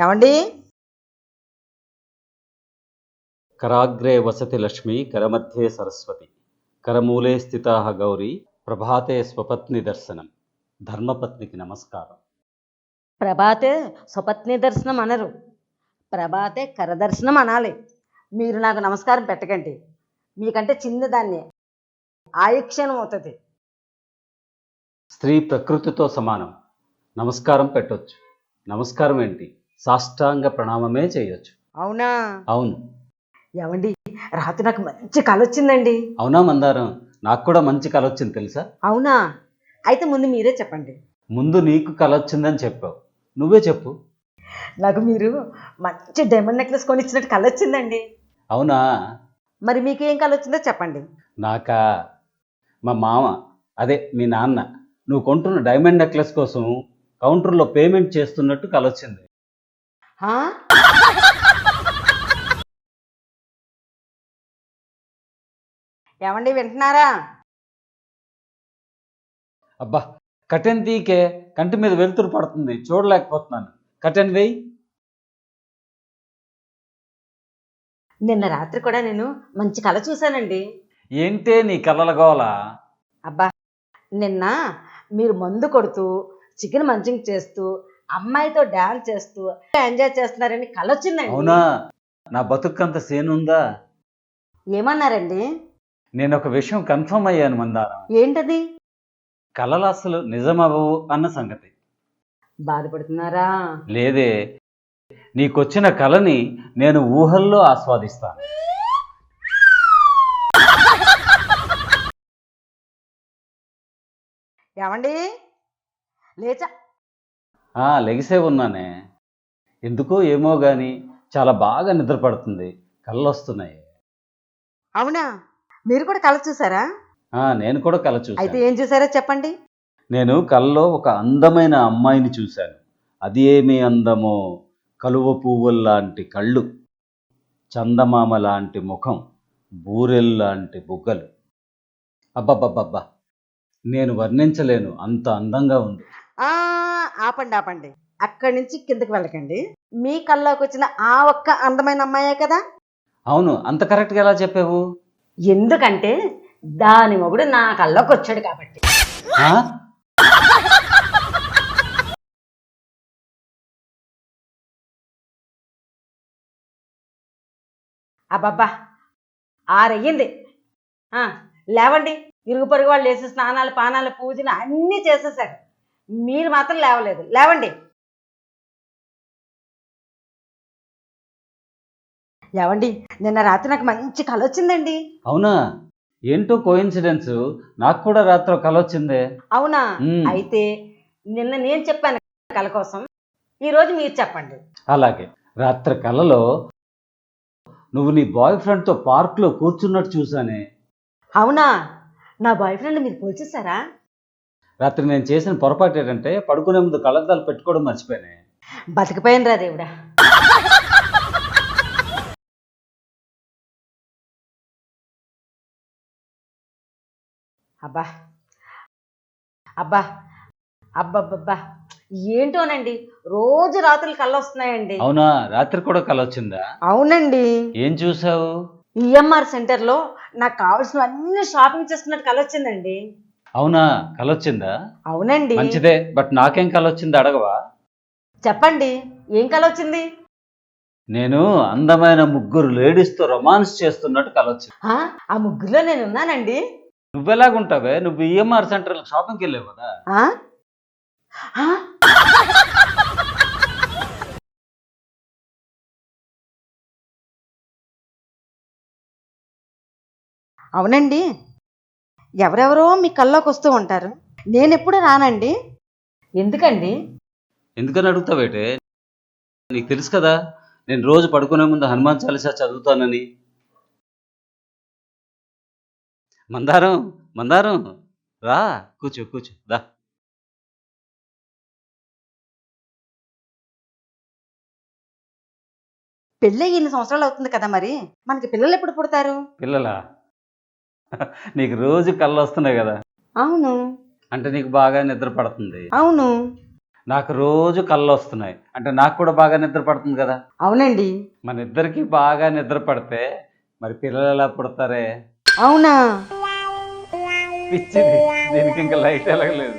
ఏమండి? కరాగ్రే వసతి లక్ష్మి కరమధ్యే సరస్వతి. కరమూలే స్థితా గౌరీ ప్రభాతే స్వపత్ని దర్శనం. ధర్మపత్నికి నమస్కారం. ప్రభాతే స్వపత్ని దర్శనం అనరు. ప్రభాతే కరదర్శనం అనాలి. మీరు నాకు నమస్కారం పెట్టకండి. మీకంటే చిన్నదాన్ని. ఆయుక్షణం అవుతుంది. స్త్రీ ప్రకృతితో సమానం. నమస్కారం పెట్టొచ్చు. నమస్కారం ఏంటి? సాష్టాంగ ప్రణామమే చేయొచ్చు. అవునా? అవును. ఏమండి రాత్రి నాకు మంచి కళ వచ్చిందండి అవునా మందారం? నాకు కూడా మంచి కల వచ్చింది తెలుసా? అవునా? అయితే ముందు మీరే చెప్పండి. ముందు నీకు కల వచ్చిందని చెప్పావు. నువ్వే చెప్పు. నాకు మీరు మంచి డైమండ్ నెక్లెస్ కొనిచ్చినట్టు కళ వచ్చిందండి అవునా? మరి మీకు ఏం కళ వచ్చిందో చెప్పండి. నాకా? మా మామ అదే మీ నాన్న నువ్వు కొంటున్న డైమండ్ నెక్లెస్ కోసం కౌంటర్లో పేమెంట్ చేస్తున్నట్టు కలొచ్చింది? ఏమండి వింటున్నారా? అబ్బా కటెన్ తీకే కంటి మీద వెలుతురు పడుతుంది. చూడలేకపోతున్నాను. కటెన్ వేయి. నిన్న రాత్రి కూడా నేను మంచి కళ చూశానండి. ఏంటే నీ కలల గోల? అబ్బా నిన్న మీరు మందు కొడుతూ చికెన్ మంచింగ్ చేస్తూ అమ్మాయితో డాన్స్ చేస్తూ ఎంజాయ్ చేస్తున్నారని కళ వచ్చిందండి అవునా? నా బతుకంత సేనుందా ఏమన్నారండి? నేను ఒక విషయం కన్ఫర్మ్ అయ్యాను మందారం. ఏంటది? కలలు అసలు నిజమవవు అన్న సంగతి. బాధపడుతున్నారా? లేదే. నీకొచ్చిన కళని నేను ఊహల్లో ఆస్వాదిస్తాను. ఏమండి? లేచా లెగిసే ఉన్నానే. ఎందుకో ఏమో గాని చాలా బాగా నిద్ర పడుతుంది. కళ్ళు వస్తున్నాయి అవునా? మీరు కూడా కళ చూసారా? ఆ, నేను కూడా కళ అయితే చూశాను ఏం చూసారో చెప్పండి. నేను కళ్ళలో ఒక అందమైన అమ్మాయిని చూశాను. అది ఏమి అందమో? కలువ పువ్వుల్లాంటి కళ్ళు. చందమామ లాంటి ముఖం. బూరెల్లాంటి బుగ్గలు. అబ్బబ్బబ్బబ్బా! నేను వర్ణించలేను. అంత అందంగా ఉంది. ఆపండి ఆపండి. అక్కడి నుంచి కిందకి వెళ్ళకండి. మీ కల్లోకి వచ్చిన ఆ ఒక్క అందమైన అమ్మాయే కదా? అవును అంత కరెక్ట్గా ఎలా చెప్పావు? ఎందుకంటే దాని మొగుడు నా కల్లోకి వచ్చాడు కాబట్టి. ఆ? అబ్బబ్బా ఆరయ్యింది. ఆ, లేవండి. ఇరుగు పొరుగు వాళ్ళు వేసి స్నానాలు పానాలు పూజలు అన్నీ చేసేసారు మీరు మాత్రం లేవలేదు. లేవండి. లేవండి. నిన్న రాత్రి నాకు మంచి కళ వచ్చిందండి. అవునా? ఏంటో కోయిన్సిడెన్స్. నాకు కూడా రాత్రి కళ వచ్చిందే. అవునా? మ్మ్. అయితే నిన్న నేను చెప్పాను కళ కోసం. ఈరోజు మీరు చెప్పండి. అలాగే. రాత్రి కలలో నువ్వు నీ బాయ్ ఫ్రెండ్తో పార్క్లో కూర్చున్నట్టు చూసానే అవునా? నా బాయ్ ఫ్రెండ్ మీరు పోల్చేశారా? రాత్రి నేను చేసిన పొరపాటు ఏంటంటే పడుకునే ముందు కళ్ళద్దాలు పెట్టుకోవడం మర్చిపోయానే. బతికిపోయాను రా దేవుడా. అబ్బా. అబ్బా. అబ్బబ్బబ్బా. ఏంటోనండి రోజు రాత్రులు కళ్ళు వస్తున్నాయండి అవునా? రాత్రి కూడా కళ వచ్చిందా అవునండి. ఏం చూసావు? ఈఎంఆర్ సెంటర్లో నాకు కావాల్సినవన్నీ షాపింగ్ చేస్తున్నట్టు కళ వచ్చిందండి అవునా? కళ వచ్చిందా అవునండి. మంచిదే బట్ నాకేం కళ వచ్చింది అడగవా? చెప్పండి ఏం కళ వచ్చింది నేను అందమైన ముగ్గురు లేడీస్తో రొమాన్స్ చేస్తున్నట్టు కళ వచ్చింది ఆ, ఆ ముగ్గురులో నేను ఉన్నానండి. నువ్వెలాగుంటావే? నువ్వు ఈఎంఆర్ సెంటర్ షాపింగ్కి వెళ్ళావు కదా. ఆ? ఆ? అవునండి. ఎవరెవరో మీ కల్లోకి వస్తూ ఉంటారు. నేను ఎప్పుడు రానండి? ఎందుకండి? ఎందుకని అడుగుతావేటే? నీకు తెలుసు కదా నేను రోజు పడుకునే ముందు హనుమాన్ చాలీసా చదువుతానని. మందారం మందారం. రా కూర్చో కూర్చో దా. పెళ్ళి ఎన్ని సంవత్సరాలు అవుతుంది కదా మరి? మనకి పిల్లలు ఎప్పుడు పుడతారు? పిల్లలా? నీకు రోజు కళ్ళు వస్తున్నాయి కదా. అవును. అంటే నీకు బాగా నిద్ర పడుతుంది. అవును. నాకు రోజు కళ్ళు వస్తున్నాయి అంటే నాకు కూడా బాగా నిద్ర పడుతుంది కదా. అవునండి. మన ఇద్దరికి బాగా నిద్ర పడితే మరి పిల్లలు ఎలా పుడతారే? అవునా? పిచ్చిది. దీనికి ఇంకా లైట్ ఎలగలేదు